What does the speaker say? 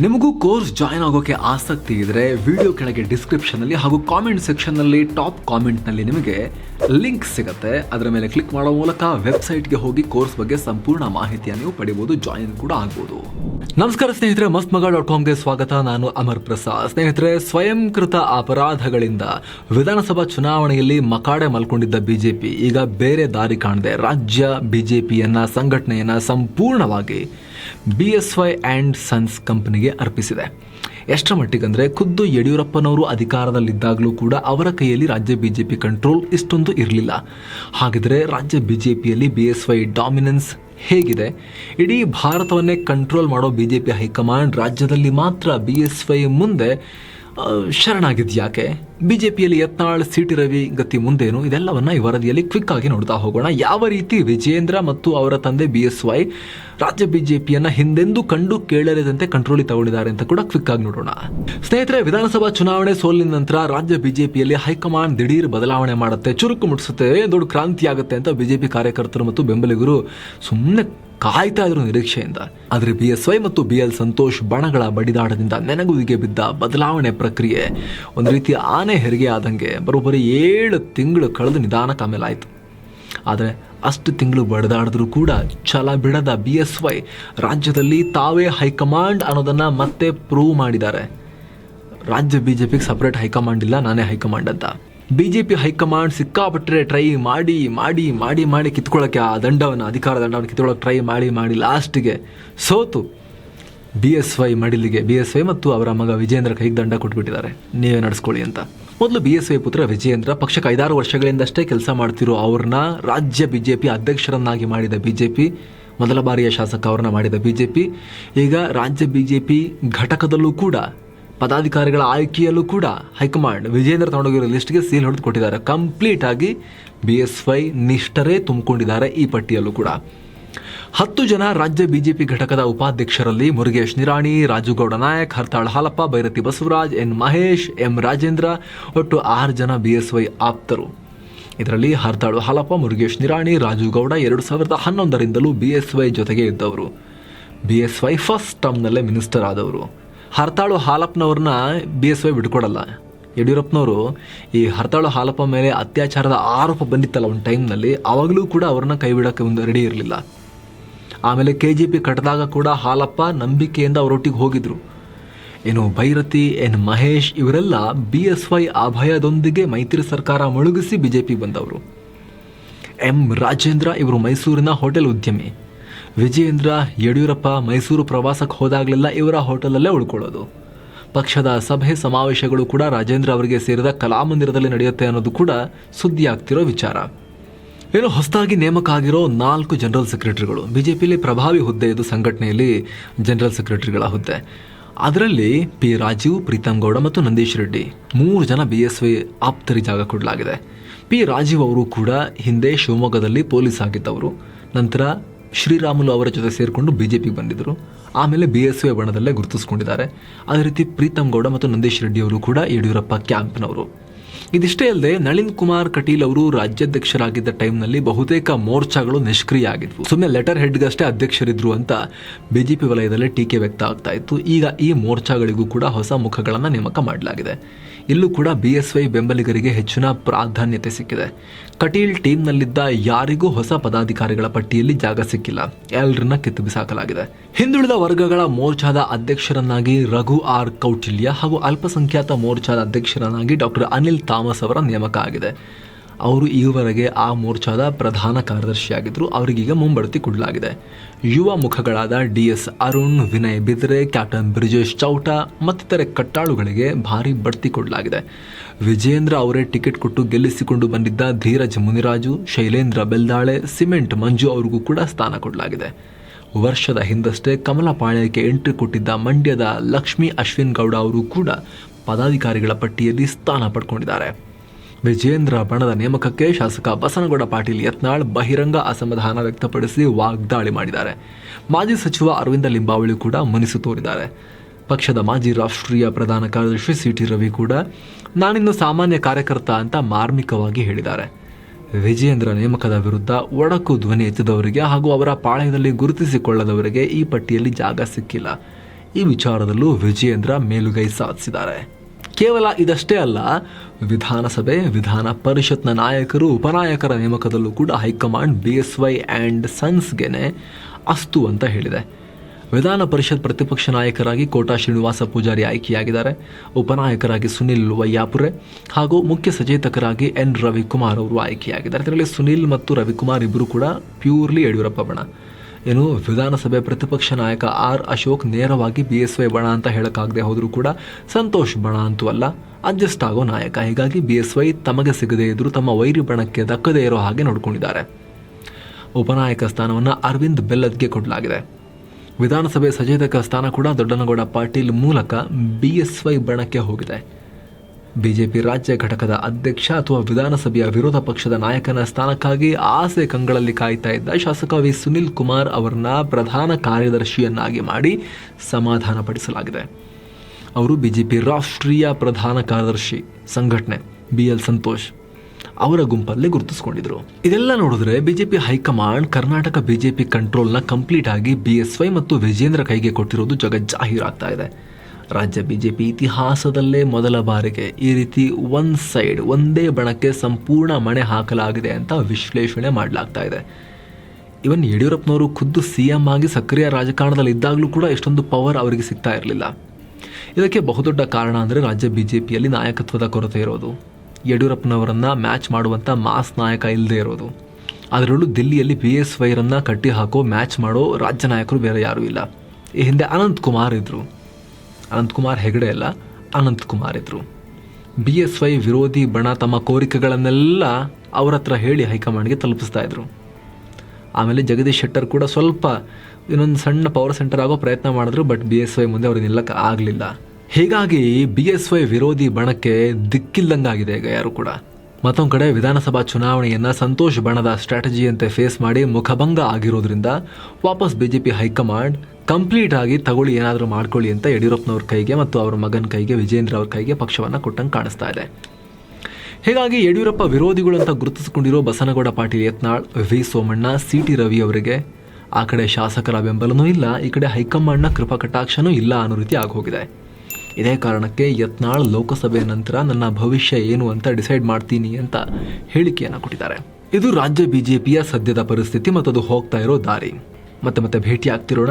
ನಿಮಗೂ course join ಆಗೋಕೆ ಆಸಕ್ತಿ ಇದ್ರೆ ವಿಡಿಯೋ ಕೆಳಗೆ ಡಿಸ್ಕ್ರಿಪ್ಷನ್ ಅಲ್ಲಿ ಹಾಗೂ ಕಾಮೆಂಟ್ ಸೆಕ್ಷನ್ನಲ್ಲಿ ಟಾಪ್ ಕಾಮೆಂಟ್ನಲ್ಲಿ ನಿಮಗೆ ಲಿಂಕ್ ಸಿಗುತ್ತೆ. ಅದರ ಮೇಲೆ ಕ್ಲಿಕ್ ಮಾಡೋ ಮೂಲಕ ವೆಬ್ಸೈಟ್ಗೆ ಹೋಗಿ ಕೋರ್ಸ್ ಬಗ್ಗೆ ಸಂಪೂರ್ಣ ಮಾಹಿತಿಯನ್ನು ನೀವು ಪಡಿಬೋದು ಜಾಯಿನ್ ಕೂಡ ಆಗ್ಬೋದು. ನಮಸ್ಕಾರ ಸ್ನೇಹಿತರೆ ಮಸ್ತ್ ಮಗ ಡಾಟ್ ಕಾಮ್ಗೆ ಸ್ವಾಗತ. ನಾನು ಅಮರ್ ಪ್ರಸಾದ್. ಸ್ನೇಹಿತರೆ, ಸ್ವಯಂಕೃತ ಅಪರಾಧಗಳಿಂದ ವಿಧಾನಸಭಾ ಚುನಾವಣೆಯಲ್ಲಿ ಮಕಾಡೆ ಮಲ್ಕೊಂಡಿದ್ದ ಬಿಜೆಪಿ, ಈಗ ಬೇರೆ ದಾರಿ ಕಾಣದೆ. ರಾಜ್ಯ ಬಿಜೆಪಿಯನ್ನ, ಸಂಘಟನೆಯನ್ನ ಸಂಪೂರ್ಣವಾಗಿ B S Y and sons ಕಂಪನಿಗೆ ಅರ್ಪಿಸಿದೆ. ಎಷ್ಟರ ಮಟ್ಟಿಗೆ ಅಂದರೆ ಖುದ್ದು ಯಡಿಯೂರಪ್ಪನವರು ಅಧಿಕಾರದಲ್ಲಿದ್ದಾಗಲೂ ಕೂಡ ಅವರ ಕೈಯಲ್ಲಿ ರಾಜ್ಯ ಬಿ ಜೆ ಪಿ ಕಂಟ್ರೋಲ್ ಇಷ್ಟೊಂದು ಇರಲಿಲ್ಲ. ಹಾಗಿದ್ರೆ ರಾಜ್ಯ ಬಿ ಜೆ ಪಿಯಲ್ಲಿ ಬಿ ಎಸ್ ವೈ ಡಾಮಿನೆನ್ಸ್ ಹೇಗಿದೆ? ಇಡೀ ಭಾರತವನ್ನೇ ಕಂಟ್ರೋಲ್ ಮಾಡೋ B J P high command ರಾಜ್ಯದಲ್ಲಿ ಮಾತ್ರ ಬಿ ಎಸ್ ವೈ ಮುಂದೆ ಆ, ಜೆ ಪಿಯಲ್ಲಿ ಯತ್ನಾಳ್ ಸಿಟಿ ರವಿ ಗತಿ ಮುಂದೇನು? ಇದೆಲ್ಲವನ್ನ ಈ ವರದಿಯಲ್ಲಿ ಕ್ವಿಕ್ ಆಗಿ ನೋಡ್ತಾ ಹೋಗೋಣ. ಯಾವ ರೀತಿ ವಿಜೇಂದ್ರ ಮತ್ತು ಅವರ ತಂದೆ ಬಿ ಎಸ್ ವೈ ರಾಜ್ಯ ಬಿಜೆಪಿಯನ್ನ ಹಿಂದೆಂದೂ ಕಂಡು ಕೇಳರಿದಂತೆ ಕಂಟ್ರೋಲಿ ತಗೊಂಡಿದ್ದಾರೆ ಅಂತ ಕೂಡ ಕ್ವಿಕ್ ಆಗಿ ನೋಡೋಣ. ಸ್ನೇಹಿತರೆ ವಿಧಾನಸಭಾ ಚುನಾವಣೆ ಸೋಲಿನ ನಂತರ ರಾಜ್ಯ ಬಿಜೆಪಿಯಲ್ಲಿ ಹೈಕಮಾಂಡ್ ದಿಢೀರ್ ಬದಲಾವಣೆ ಮಾಡುತ್ತೆ ಚುರುಕು ಮುಟ್ಟಿಸುತ್ತೆ ದೊಡ್ಡ ಕ್ರಾಂತಿ ಆಗುತ್ತೆ ಅಂತ ಬಿಜೆಪಿ ಕಾರ್ಯಕರ್ತರು ಮತ್ತು ಬೆಂಬಲಿಗರು ಸುಮ್ಮನೆ ಕಾಯ್ತಾ ಇದ್ರು ನಿರೀಕ್ಷೆಯಿಂದ. ಆದರೆ ಬಿ ಎಸ್ ವೈ ಮತ್ತು ಬಿ ಎಲ್ ಸಂತೋಷ್ ಬಣಗಳ ಬಡಿದಾಡದಿಂದ ನೆನಗುದಿಗೆ ಬಿದ್ದ ಬದಲಾವಣೆ ಪ್ರಕ್ರಿಯೆ ಒಂದು ರೀತಿಯ ಆನೆ ಹೆರಿಗೆ ಆದಂಗೆ ಬರೋಬ್ಬರಿ ಏಳು ತಿಂಗಳು ಕಳೆದು ನಿಧಾನಕ್ಕೆ ಆಮೇಲೆ ಆಯಿತು ಆದರೆ ಅಷ್ಟು ತಿಂಗಳು ಬಡಿದಾಡಿದ್ರು ಕೂಡ ಛಲ ಬಿಡದ ಬಿ ಎಸ್ ವೈ ರಾಜ್ಯದಲ್ಲಿ ತಾವೇ ಹೈಕಮಾಂಡ್ ಅನ್ನೋದನ್ನ ಮತ್ತೆ ಪ್ರೂವ್ ಮಾಡಿದ್ದಾರೆ. ರಾಜ್ಯ ಬಿಜೆಪಿಗೆ ಸಪ್ರೇಟ್ ಹೈಕಮಾಂಡ್ ಇಲ್ಲ, ನಾನೇ ಹೈಕಮಾಂಡ್ ಅಂತ. ಬಿಜೆಪಿ ಹೈಕಮಾಂಡ್ ಸಿಕ್ಕಾಪಟ್ಟರೆ ಟ್ರೈ ಮಾಡಿ ಮಾಡಿ ಮಾಡಿ ಮಾಡಿ ಕಿತ್ಕೊಳ್ಳೋಕೆ ಆ ದಂಡವನ್ನು, ಅಧಿಕಾರ ದಂಡವನ್ನು ಕಿತ್ಕೊಳ್ಳೋಕೆ ಟ್ರೈ ಮಾಡಿ ಮಾಡಿ ಲಾಸ್ಟಿಗೆ ಸೋತು ಬಿ ಎಸ್ ವೈ ಮಡಿಲಿಗೆ. ಬಿ ಎಸ್ ವೈ ಮತ್ತು ಅವರ ಮಗ ವಿಜೇಂದ್ರ ಕೈಗೆ ದಂಡ ಕೊಟ್ಬಿಟ್ಟಿದ್ದಾರೆ. ನೀವೇ ನಡೆಸ್ಕೊಳ್ಳಿ ಅಂತ. ಮೊದಲು ಬಿ ಎಸ್ ವೈ ಪುತ್ರ ವಿಜೇಂದ್ರ ಪಕ್ಷಕ್ಕೆ ಐದಾರು ವರ್ಷಗಳಿಂದಷ್ಟೇ ಕೆಲಸ ಮಾಡ್ತಿರೋ ಅವ್ರನ್ನ ರಾಜ್ಯ ಬಿ ಜೆ ಪಿ ಅಧ್ಯಕ್ಷರನ್ನಾಗಿ ಮಾಡಿದ ಬಿ ಜೆ ಪಿ ಮೊದಲ ಬಾರಿಯ ಶಾಸಕ ಅವ್ರನ್ನ ಮಾಡಿದ ಬಿ ಜೆ ಪಿ ಈಗ ರಾಜ್ಯ ಬಿ ಜೆ ಪಿ ಘಟಕದಲ್ಲೂ ಕೂಡ ಪದಾಧಿಕಾರಿಗಳ ಆಯ್ಕೆಯಲ್ಲೂ ಕೂಡ ಹೈಕಮಾಂಡ್ ವಿಜೇಂದ್ರ ತಗೊಂಡೋಗಿರೋ ಲಿಸ್ಟ್ಗೆ ಸೀಲ್ ಹೊಡೆದು ಕೊಟ್ಟಿದ್ದಾರೆ. ಕಂಪ್ಲೀಟ್ ಆಗಿ ಬಿ ಎಸ್ ವೈ ನಿಷ್ಠರೇ ತುಂಬಿಕೊಂಡಿದ್ದಾರೆ ಈ ಪಟ್ಟಿಯಲ್ಲೂ ಕೂಡ. ಹತ್ತು ಜನ ರಾಜ್ಯ ಬಿಜೆಪಿ ಘಟಕದ ಉಪಾಧ್ಯಕ್ಷರಲ್ಲಿ ಮುರುಗೇಶ್ ನಿರಾಣಿ, ರಾಜುಗೌಡ ನಾಯಕ್, ಹರ್ತಾಳ್ ಹಾಲಪ್ಪ ಬೈರತಿ ಬಸವರಾಜ್, ಎನ್ ಮಹೇಶ್, ಎಂ ರಾಜೇಂದ್ರ ಒಟ್ಟು ಆರು ಜನ ಬಿ ಎಸ್ ವೈ ಆಪ್ತರು. ಇದರಲ್ಲಿ ಹರ್ತಾಳು ಹಾಲಪ್ಪ, ಮುರುಗೇಶ್ ನಿರಾಣಿ, ರಾಜುಗೌಡ ಎರಡು ಸಾವಿರದ ಹನ್ನೊಂದರಿಂದಲೂ ಬಿ ಎಸ್ ವೈ ಜೊತೆಗೆ ಇದ್ದವರು. ಬಿ ಎಸ್ ವೈ ಫಸ್ಟ್ ಟರ್ಮ್ನಲ್ಲೇ ಮಿನಿಸ್ಟರ್ ಆದವರು. ಹರ್ತಾಳು ಹಾಲಪ್ಪನವ್ರನ್ನ ಬಿ ಎಸ್ ವೈ ಬಿಟ್ಕೊಡಲ್ಲ ಯಡಿಯೂರಪ್ಪನವರು ಈ ಹರ್ತಾಳು ಹಾಲಪ್ಪ ಮೇಲೆ ಅತ್ಯಾಚಾರದ ಆರೋಪ ಬಂದಿತ್ತಲ್ಲ ಒಂದು ಟೈಮ್ನಲ್ಲಿ ಆವಾಗಲೂ ಕೂಡ ಅವ್ರನ್ನ ಕೈ ಬಿಡೋಕ್ಕೆ ಒಂದು ರೆಡಿ ಇರಲಿಲ್ಲ. ಆಮೇಲೆ ಕೆ ಜಿ ಪಿ ಕಟ್ಟಿದಾಗ ಕೂಡ ಹಾಲಪ್ಪ ನಂಬಿಕೆಯಿಂದ ಅವರೊಟ್ಟಿಗೆ ಹೋಗಿದ್ರು. ಏನು ಭೈರತಿ, ಎನ್ ಮಹೇಶ್ ಇವರೆಲ್ಲ ಬಿ ಎಸ್ ವೈ ಅಭಯದೊಂದಿಗೆ ಮೈತ್ರಿ ಸರ್ಕಾರ ಮುಳುಗಿಸಿ ಬಿ ಜೆ ಪಿ ಬಂದವರು. ಎಂ ರಾಜೇಂದ್ರ ಇವರು ಮೈಸೂರಿನ ಹೋಟೆಲ್ ಉದ್ಯಮಿ. ವಿಜಯೇಂದ್ರ ಯಡಿಯೂರಪ್ಪ ಮೈಸೂರು ಪ್ರವಾಸಕ್ಕೆ ಹೋದಾಗಲೆಲ್ಲ ಇವರ ಹೋಟೆಲಲ್ಲೇ ಉಳ್ಕೊಳ್ಳೋದು. ಪಕ್ಷದ ಸಭೆ ಸಮಾವೇಶಗಳು ಕೂಡ ರಾಜೇಂದ್ರ ಅವರಿಗೆ ಸೇರಿದ ಕಲಾಮಂದಿರದಲ್ಲಿ ನಡೆಯುತ್ತೆ ಅನ್ನೋದು ಕೂಡ ಸುದ್ದಿ ಆಗ್ತಿರೋ ವಿಚಾರ. ಏನು ಹೊಸದಾಗಿ ನೇಮಕ ಆಗಿರೋ ನಾಲ್ಕು ಜನರಲ್ ಸೆಕ್ರೆಟರಿಗಳು ಬಿಜೆಪಿಯಲ್ಲಿ ಪ್ರಭಾವಿ ಹುದ್ದೆ ಇದು ಸಂಘಟನೆಯಲ್ಲಿ ಜನರಲ್ ಸೆಕ್ರೆಟರಿಗಳ ಹುದ್ದೆ. ಅದರಲ್ಲಿ ಪಿ ರಾಜೀವ್ ಪ್ರೀತಮ್ ಗೌಡ ಮತ್ತು ನಂದೀಶ್ ರೆಡ್ಡಿ. ಮೂರು ಜನ ಬಿ ಎಸ್ ವೈ ಆಪ್ತರಿ ಜಾಗ ಕೊಡಲಾಗಿದೆ. ಪಿ ರಾಜೀವ್ ಅವರು ಕೂಡ ಹಿಂದೆ ಶಿವಮೊಗ್ಗದಲ್ಲಿ ಪೊಲೀಸ್ ಆಗಿದ್ದವರು. ನಂತರ ಶ್ರೀರಾಮುಲು ಅವರ ಜೊತೆ ಸೇರಿಕೊಂಡು ಬಿ ಜೆ ಪಿಗೆ ಬಂದಿದ್ದರು ಆಮೇಲೆ ಬಿ ಎಸ್ ವೈ ಬಣದಲ್ಲೇ ಗುರುತಿಸ್ಕೊಂಡಿದ್ದಾರೆ. ಅದೇ ರೀತಿ ಪ್ರೀತಮ್ ಗೌಡ ಮತ್ತು ನಂದೀಶ್ ರೆಡ್ಡಿ ಅವರು ಕೂಡ ಯಡಿಯೂರಪ್ಪ ಕ್ಯಾಂಪ್ನವರು. ಇದಿಷ್ಟೇ ಅಲ್ಲದೆ ನಳಿನ್ ಕುಮಾರ್ ಕಟೀಲ್ ಅವರು ರಾಜ್ಯಾಧ್ಯಕ್ಷರಾಗಿದ್ದ ಟೈಮ್ನಲ್ಲಿ ಬಹುತೇಕ ಮೋರ್ಚಾಗಳು ನಿಷ್ಕ್ರಿಯ ಆಗಿದ್ವು. ಸುಮ್ಮನೆ ಲೆಟರ್ ಹೆಡ್ಗಷ್ಟೇ ಅಧ್ಯಕ್ಷರಿದ್ರು ಅಂತ ಬಿಜೆಪಿ ವಲಯದಲ್ಲೇ ಟೀಕೆ ವ್ಯಕ್ತ ಆಗ್ತಾ ಇತ್ತು. ಈಗ ಈ ಮೋರ್ಚಾಗಳಿಗೂ ಕೂಡ ಹೊಸ ಮುಖಗಳನ್ನು ನೇಮಕ ಮಾಡಲಾಗಿದೆ. ಇಲ್ಲೂ ಕೂಡ ಬಿ ವೈ ಬೆಂಬಲಿಗರಿಗೆ ಹೆಚ್ಚಿನ ಪ್ರಾಧಾನ್ಯತೆ ಸಿಕ್ಕಿದೆ. ಕಟೀಲ್ ಟೀಮ್ನಲ್ಲಿದ್ದ ಯಾರಿಗೂ ಹೊಸ ಪದಾಧಿಕಾರಿಗಳ ಪಟ್ಟಿಯಲ್ಲಿ ಜಾಗ ಸಿಕ್ಕಿಲ್ಲ. ಎಲ್ಲರನ್ನ ಕಿತ್ತು ಬಿಸಾಕಲಾಗಿದೆ ಹಿಂದುಳಿದ ವರ್ಗಗಳ ಮೋರ್ಚಾದ ಅಧ್ಯಕ್ಷರನ್ನಾಗಿ ರಘು ಆರ್ ಕೌಟಿಲ್ಯ ಹಾಗೂ ಅಲ್ಪಸಂಖ್ಯಾತ ಮೋರ್ಚಾದ ಅಧ್ಯಕ್ಷರನ್ನಾಗಿ ಡಾಕ್ಟರ್ ಅನಿಲ್ ಥಾಮಸ್ ಅವರ ನೇಮಕ ಆಗಿದೆ. ಅವರು ಈವರೆಗೆ ಆ ಮೋರ್ಚಾದ ಪ್ರಧಾನ ಕಾರ್ಯದರ್ಶಿಯಾಗಿದ್ದರು. ಅವರಿಗೀಗ ಮುಂಬಡ್ತಿ ಕೊಡಲಾಗಿದೆ. ಯುವ ಮುಖಗಳಾದ D S Arun, Vinay Bidre, captain Brijesh Chowta ಮತ್ತಿತರೆ ಕಟ್ಟಾಳುಗಳಿಗೆ ಭಾರಿ ಬಡ್ತಿ ಕೊಡಲಾಗಿದೆ. ವಿಜೇಂದ್ರ ಅವರೇ ಟಿಕೆಟ್ ಕೊಟ್ಟು ಗೆಲ್ಲಿಸಿಕೊಂಡು ಬಂದಿದ್ದ ಧೀರಜ್ ಮುನಿರಾಜು, ಶೈಲೇಂದ್ರ ಬೆಲ್ದಾಳೆ, ಸಿಮೆಂಟ್ ಮಂಜು ಅವರಿಗೂ ಕೂಡ ಸ್ಥಾನ ಕೊಡಲಾಗಿದೆ. ವರ್ಷದ ಹಿಂದಷ್ಟೇ ಕಮಲಪಾಳ್ಯಕ್ಕೆ ಎಂಟ್ರಿ ಕೊಟ್ಟಿದ್ದ ಮಂಡ್ಯದ ಲಕ್ಷ್ಮೀ ಅಶ್ವಿನ್ ಗೌಡ ಅವರು ಕೂಡ ಪದಾಧಿಕಾರಿಗಳ ಪಟ್ಟಿಯಲ್ಲಿ ಸ್ಥಾನ ಪಡ್ಕೊಂಡಿದ್ದಾರೆ. ವಿಜೇಂದ್ರ ಬಣದ ನೇಮಕಕ್ಕೆ ಶಾಸಕ ಬಸನಗೌಡ ಪಾಟೀಲ್ ಯತ್ನಾಳ್ ಬಹಿರಂಗ ಅಸಮಾಧಾನ ವ್ಯಕ್ತಪಡಿಸಿ ವಾಗ್ದಾಳಿ ಮಾಡಿದ್ದಾರೆ. ಮಾಜಿ ಸಚಿವ ಅರವಿಂದ ಲಿಂಬಾವಳಿ ಕೂಡ ಮನಸ್ಸು ತೋರಿದ್ದಾರೆ. ಪಕ್ಷದ ಮಾಜಿ ರಾಷ್ಟ್ರೀಯ ಪ್ರಧಾನ ಕಾರ್ಯದರ್ಶಿ ಸಿ ಟಿ ರವಿ ಕೂಡ ನಾನಿನ್ನು ಸಾಮಾನ್ಯ ಕಾರ್ಯಕರ್ತ ಅಂತ ಮಾರ್ಮಿಕವಾಗಿ ಹೇಳಿದ್ದಾರೆ. ವಿಜೇಂದ್ರ ನೇಮಕದ ವಿರುದ್ಧ ಒಡಕು ಧ್ವನಿ ಎತ್ತಿದವರಿಗೆ ಹಾಗೂ ಅವರ ಪಾಳ್ಯದಲ್ಲಿ ಗುರುತಿಸಿಕೊಳ್ಳದವರಿಗೆ ಈ ಪಟ್ಟಿಯಲ್ಲಿ ಜಾಗ ಸಿಕ್ಕಿಲ್ಲ. ಈ ವಿಚಾರದಲ್ಲೂ ವಿಜಯೇಂದ್ರ ಮೇಲುಗೈ ಸಾಧಿಸಿದ್ದಾರೆ. ಕೇವಲ ಇದಷ್ಟೇ ಅಲ್ಲ, ವಿಧಾನಸಭೆ, ವಿಧಾನ ಪರಿಷತ್ನ ನಾಯಕರು, ಉಪನಾಯಕರ ನೇಮಕದಲ್ಲೂ ಕೂಡ high command B S Y and ಸನ್ಸ್ಗೆನೆ ಅಸ್ತು ಅಂತ ಹೇಳಿದೆ. ವಿಧಾನ ಪರಿಷತ್ ಪ್ರತಿಪಕ್ಷ ನಾಯಕರಾಗಿ ಕೋಟಾ ಶ್ರೀನಿವಾಸ ಪೂಜಾರಿ ಆಯ್ಕೆಯಾಗಿದ್ದಾರೆ. ಉಪನಾಯಕರಾಗಿ ಸುನಿಲ್ ವಯ್ಯಾಪುರೆ ಹಾಗೂ ಮುಖ್ಯ ಸಚೇತಕರಾಗಿ ಎನ್ ರವಿಕುಮಾರ್ ಅವರು ಆಯ್ಕೆಯಾಗಿದ್ದಾರೆ. ಅದರಲ್ಲಿ ಸುನಿಲ್ ಮತ್ತು ರವಿಕುಮಾರ್ ಇಬ್ಬರು ಕೂಡ ಪ್ಯೂರ್ಲಿ ಯಡಿಯೂರಪ್ಪ ಬಣ. ಏನು ವಿಧಾನಸಭೆ ಪ್ರತಿಪಕ್ಷ ನಾಯಕ ಆರ್ ಅಶೋಕ್ ನೇರವಾಗಿ ಬಿ ಎಸ್ ವೈ ಬಣ ಅಂತ ಹೇಳೋಕ್ಕಾಗದೆ ಹೋದರೂ ಕೂಡ ಸಂತೋಷ್ ಬಣ ಅಂತೂ ಅಲ್ಲ ಅಡ್ಜಸ್ಟ್ ಆಗೋ ನಾಯಕ. ಹೀಗಾಗಿ ಬಿ ಎಸ್ ವೈ ತಮಗೆ ಸಿಗದೇ ಇದ್ದರೂ ತಮ್ಮ ವೈರಿ ಬಣಕ್ಕೆ ದಕ್ಕದೇ ಇರೋ ಹಾಗೆ ನೋಡಿಕೊಂಡಿದ್ದಾರೆ. ಉಪನಾಯಕ ಸ್ಥಾನವನ್ನು ಅರವಿಂದ್ ಬೆಲ್ಲದ್ಗೆ ಕೊಡಲಾಗಿದೆ. ವಿಧಾನಸಭೆ ಸಚೇತಕ ಸ್ಥಾನ ಕೂಡ ದೊಡ್ಡನಗೌಡ ಪಾಟೀಲ್ ಮೂಲಕ ಬಿ ಎಸ್ ವೈ ಬಣಕ್ಕೆ ಹೋಗಿದೆ. ಬಿಜೆಪಿ ರಾಜ್ಯ ಘಟಕದ ಅಧ್ಯಕ್ಷ ಅಥವಾ ವಿಧಾನಸಭೆಯ ವಿರೋಧ ಪಕ್ಷದ ನಾಯಕನ ಸ್ಥಾನಕ್ಕಾಗಿ ಆಸೆ ಕಂಗಳಲ್ಲಿ ಕಾಯ್ತಾ ಇದ್ದ ಶಾಸಕ ವಿ ಸುನಿಲ್ ಕುಮಾರ್ ಅವರನ್ನ ಪ್ರಧಾನ ಕಾರ್ಯದರ್ಶಿಯನ್ನಾಗಿ ಮಾಡಿ ಸಮಾಧಾನಪಡಿಸಲಾಗಿದೆ. ಅವರು ಬಿಜೆಪಿ ರಾಷ್ಟ್ರೀಯ ಪ್ರಧಾನ ಕಾರ್ಯದರ್ಶಿ ಸಂಘಟನೆ ಬಿ ಎಲ್ ಸಂತೋಷ್ ಅವರ ಗುಂಪಲ್ಲಿ ಗುರುತಿಸಿಕೊಂಡಿದ್ರು ಇದೆಲ್ಲ ನೋಡಿದ್ರೆ BJP high command Karnataka BJP ಕಂಟ್ರೋಲ್ನ complete ಆಗಿ ಬಿ ಎಸ್ ವೈ ಮತ್ತು ವಿಜೇಂದ್ರ ಕೈಗೆ ಕೊಟ್ಟಿರೋದು ಜಗಜ್ಜಾಹೀರಾಗ್ತಾ ಇದೆ. ರಾಜ್ಯ ಬಿಜೆಪಿ ಇತಿಹಾಸದಲ್ಲೇ ಮೊದಲ ಬಾರಿಗೆ ಈ ರೀತಿ ಒನ್ ಸೈಡ್, ಒಂದೇ ಬಣಕ್ಕೆ ಸಂಪೂರ್ಣ ಮಣೆ ಹಾಕಲಾಗಿದೆ ಅಂತ ವಿಶ್ಲೇಷಣೆ ಮಾಡಲಾಗ್ತಾ ಇದೆ. ಇವನ್ ಯಡಿಯೂರಪ್ಪನವರು ಖುದ್ದು ಸಿ ಎಂ ಆಗಿ ಸಕ್ರಿಯ ರಾಜಕಾರಣದಲ್ಲಿ ಇದ್ದಾಗಲೂ ಕೂಡ ಇಷ್ಟೊಂದು ಪವರ್ ಅವರಿಗೆ ಸಿಗ್ತಾ ಇರಲಿಲ್ಲ. ಇದಕ್ಕೆ ಬಹುದೊಡ್ಡ ಕಾರಣ ಅಂದರೆ ರಾಜ್ಯ ಬಿ ಜೆ ಪಿಯಲ್ಲಿ ನಾಯಕತ್ವದ ಕೊರತೆ ಇರೋದು. ಯಡಿಯೂರಪ್ಪನವರನ್ನು ಮ್ಯಾಚ್ ಮಾಡುವಂಥ ಮಾಸ್ ನಾಯಕ ಇಲ್ಲದೆ ಇರೋದು. ಅದರಲ್ಲೂ ದಿಲ್ಲಿಯಲ್ಲಿ ಬಿ ಎಸ್ ವೈರನ್ನು ಕಟ್ಟಿ ಹಾಕೋ ಮ್ಯಾಚ್ ಮಾಡೋ ರಾಜ್ಯ ನಾಯಕರು ಬೇರೆ ಯಾರೂ ಇಲ್ಲ. ಈ ಹಿಂದೆ ಅನಂತ್ ಕುಮಾರ್ ಇದ್ದರು ಅನಂತ್ ಕುಮಾರ್ ಹೆಗಡೆ ಅಲ್ಲ ಅನಂತ್ ಕುಮಾರ್ ಇದ್ದರು ಬಿ ಎಸ್ ವೈ ವಿರೋಧಿ ಬಣ ತಮ್ಮ ಕೋರಿಕೆಗಳನ್ನೆಲ್ಲ ಅವ್ರ ಹತ್ರ ಹೇಳಿ ಹೈಕಮಾಂಡ್ಗೆ ತಲುಪಿಸ್ತಾ ಇದ್ರು. ಆಮೇಲೆ ಜಗದೀಶ್ ಶೆಟ್ಟರ್ ಕೂಡ ಸ್ವಲ್ಪ ಇನ್ನೊಂದು ಸಣ್ಣ ಪವರ್ ಸೆಂಟರ್ ಆಗೋ ಪ್ರಯತ್ನ ಮಾಡಿದ್ರು ಬಟ್ ಬಿ ಎಸ್ ವೈ ಮುಂದೆ ಅವ್ರಿಗೆ ನಿಲ್ಲಕ್ಕೆ ಆಗಲಿಲ್ಲ. ಹೀಗಾಗಿ ಬಿ ಎಸ್ ವೈ ವಿರೋಧಿ ಬಣಕ್ಕೆ ದಿಕ್ಕಿಲ್ದಂಗಾಗಿದೆ ಈಗ ಯಾರು ಕೂಡ. ಮತ್ತೊಂದು ಕಡೆ ವಿಧಾನಸಭಾ ಚುನಾವಣೆಯನ್ನ ಸಂತೋಷ್ ಬಣದ ಸ್ಟ್ರಾಟಜಿಯಂತೆ ಫೇಸ್ ಮಾಡಿ ಮುಖಭಂಗ ಆಗಿರೋದ್ರಿಂದ ವಾಪಸ್ ಬಿಜೆಪಿ ಹೈಕಮಾಂಡ್ ಕಂಪ್ಲೀಟ್ ಆಗಿ ತಗೊಳ್ಳಿ, ಏನಾದರೂ ಮಾಡ್ಕೊಳ್ಳಿ ಅಂತ ಯಡಿಯೂರಪ್ಪನವ್ರ ಕೈಗೆ ಮತ್ತು ಅವರ ಮಗನ ಕೈಗೆ, ವಿಜೇಂದ್ರ ಅವ್ರ ಕೈಗೆ ಪಕ್ಷವನ್ನು ಕೊಟ್ಟಂಗೆ ಕಾಣಿಸ್ತಾ ಇದೆ. ಹೀಗಾಗಿ ಯಡಿಯೂರಪ್ಪ ವಿರೋಧಿಗಳು ಅಂತ ಗುರುತಿಸಿಕೊಂಡಿರೋ Basanagouda Patil Yatnal, V Somanna, C T Ravi ಅವರಿಗೆ ಆ ಕಡೆ ಶಾಸಕರ ಬೆಂಬಲನೂ ಇಲ್ಲ, ಈ ಕಡೆ ಹೈಕಮಾಂಡ್ನ ಕೃಪಾ ಕಟಾಕ್ಷನೂ ಇಲ್ಲ ಅನ್ನೋ ರೀತಿ ಆಗೋಗಿದೆ. ಇದೇ ಕಾರಣಕ್ಕೆ ಯತ್ನಾಳ್ ಲೋಕಸಭೆ ನಂತರ ನನ್ನ ಭವಿಷ್ಯ ಏನು ಅಂತ ಡಿಸೈಡ್ ಮಾಡ್ತೀನಿ ಅಂತ ಹೇಳಿಕೆಯನ್ನು ಕೊಟ್ಟಿದ್ದಾರೆ. ಇದು ರಾಜ್ಯ ಬಿಜೆಪಿಯ ಸದ್ಯದ ಪರಿಸ್ಥಿತಿ ಮತ್ತು ಅದು ಹೋಗ್ತಾ ಇರೋ ದಾರಿ. ಮತ್ತೆ ಮತ್ತೆ ಭೇಟಿ ಆಗ್ತಿರೋಣ